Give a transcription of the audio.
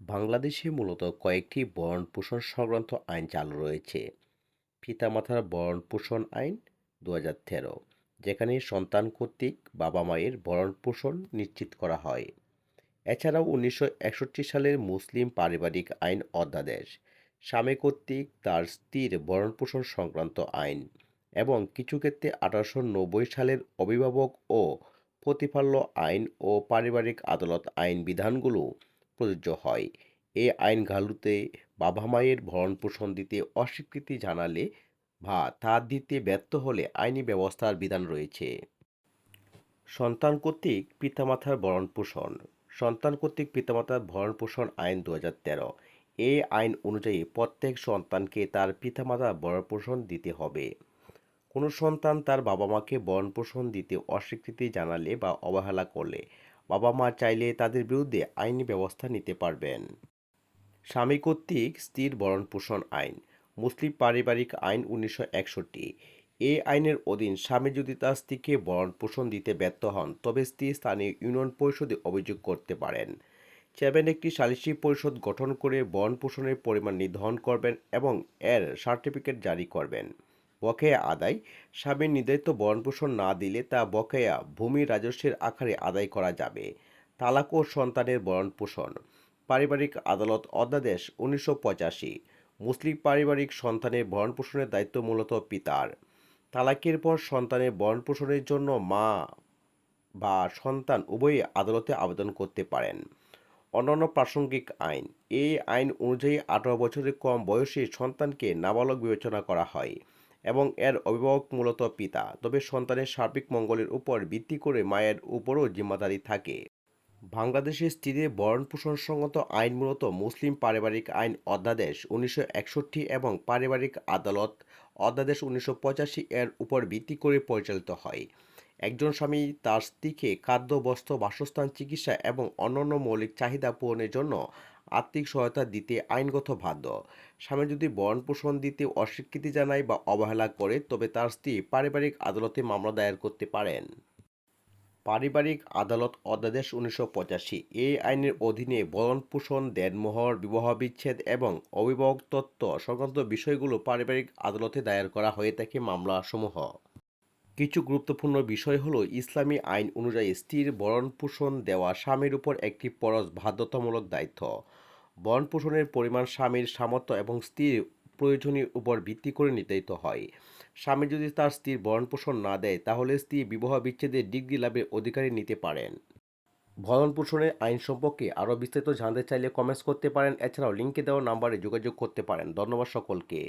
বাংলাদেশে মূলত কয়েকটি ভরণ পোষণ সংক্রান্ত আইন চালু রয়েছে। পিতামাতার ভরণ পোষণ আইন দু তেরো, যেখানে সন্তান কর্তৃক বাবা মায়ের ভরণ পোষণ নিশ্চিত করা হয়। এছাড়াও উনিশশো একষট্টি সালের মুসলিম পারিবারিক আইন অধ্যাদেশ, স্বামী কর্তৃক তার স্ত্রীর ভরণ পোষণ সংক্রান্ত আইন এবং কিছু ক্ষেত্রে আঠারোশো নব্বই সালের অভিভাবক ও প্রতিপাল্য আইন ও পারিবারিক আদালত আইন বিধানগুলো প্রযোজ্য হয়। এই ঘালুতে বাবা মায়ের ভরণ পোষণ দিতে অস্বীকৃতি জানালে বা তা দিতে ব্যর্থ হলে আইনি ব্যবস্থার বিধান রয়েছে। সন্তান কর্তৃক পিতামাতার ভরণ পোষণ সন্তান কর্তৃক পিতামাতার ভরণ পোষণ আইন দু হাজার তেরো। এই আইন অনুযায়ী প্রত্যেক সন্তানকে তার পিতামাতার ভরণ পোষণ দিতে হবে। কোনো সন্তান তার বাবা মাকে ভরণ পোষণ দিতে অস্বীকৃতি জানালে বা অবহেলা করলে বাবা মা চাইলে তাদের বিরুদ্ধে আইনি ব্যবস্থা নিতে পারবেন। স্বামী কর্তৃক স্ত্রীর ভরণ পোষণ আইন, মুসলিম পারিবারিক আইন উনিশশো একষট্টি। এই আইনের অধীন স্বামী যদি তার স্ত্রীকে ভরণ পোষণ দিতে ব্যর্থ হন, তবে স্ত্রী স্থানীয় ইউনিয়ন পরিষদে অভিযোগ করতে পারেন। চেয়ারম্যান একটি সালিসি পরিষদ গঠন করে ভরণ পোষণের পরিমাণ নির্ধারণ করবেন এবং এর সার্টিফিকেট জারি করবেন। বকেয়া আদায়। স্বামীর নির্ধারিত ভরণ পোষণ না দিলে তা বকেয়া ভূমি রাজস্বের আকারে আদায় করা যাবে। তালাক ও সন্তানের ভরণ পোষণ পারিবারিক আদালত অধ্যাদেশ উনিশশো পঁচাশি। মুসলিম পারিবারিক সন্তানের ভরণ পোষণের দায়িত্ব মূলত পিতার। তালাকের পর সন্তানের ভরণ পোষণের জন্য মা বা সন্তান উভয়ই আদালতে আবেদন করতে পারেন। অন্যান্য প্রাসঙ্গিক আইন। এই আইন অনুযায়ী আঠারো বছরের কম বয়সে সন্তানকে নাবালক বিবেচনা করা হয়। এবং এর অভিভাবক মূলত পিতা। তবে সন্তানের সার্বিক মঙ্গলের উপর ভিত্তি করে মায়ের উপরও জিম্মাদারি থাকে। বাংলাদেশের স্ত্রীদের ভরণ পোষণ সংগত আইন মূলত মুসলিম পারিবারিক আইন অধ্যাদেশ উনিশশো একষট্টি এবং পারিবারিক আদালত অধ্যাদেশ উনিশশো পঁচাশি এর উপর ভিত্তি করে পরিচালিত হয়। একজন স্বামী তার স্ত্রীকে খাদ্য বস্ত্র বাসস্থান, চিকিৎসা এবং অন্যান্য মৌলিক চাহিদা পূরণের জন্য আর্থিক সহায়তা দিতে আইনগত বাধ্য। স্বামী যদি ভরণ পোষণ দিতে অস্বীকৃতি জানায় বা অবহেলা করে, তবে তার স্ত্রী পারিবারিক আদালতে মামলা দায়ের করতে পারেন। পারিবারিক আদালত অধ্যাদেশ উনিশশো পঁচাশি। এই আইনের অধীনে ভরণ পোষণ দেনমোহর, বিবাহ বিচ্ছেদ এবং অভিভাবক তত্ত্ব সংক্রান্ত বিষয়গুলো পারিবারিক আদালতে দায়ের করা হয়ে থাকে মামলাসমূহ। কিছু গুরুত্বপূর্ণ বিষয় হলো ইসলামী আইন অনুযায়ী স্ত্রীর ভরণ পোষণ দেওয়া স্বামীর উপর একটি পরশ বাধ্যতামূলক দায়িত্ব। ভরণ পোষণের পরিমাণ স্বামীর সামর্থ্য এবং স্ত্রীর প্রয়োজনীয় উপর ভিত্তি করে নির্ধারিত হয়। স্বামী যদি তার স্ত্রীর ভরণ পোষণ না দেয়, তাহলে স্ত্রী বিবাহ বিচ্ছেদের ডিগ্রি লাভের অধিকারী নিতে পারেন। ভরণ পোষণের আইন সম্পর্কে আরও বিস্তারিত জানতে চাইলে কমেন্টস করতে পারেন। এছাড়াও লিঙ্কে দেওয়া নাম্বারে যোগাযোগ করতে পারেন। ধন্যবাদ সকলকে।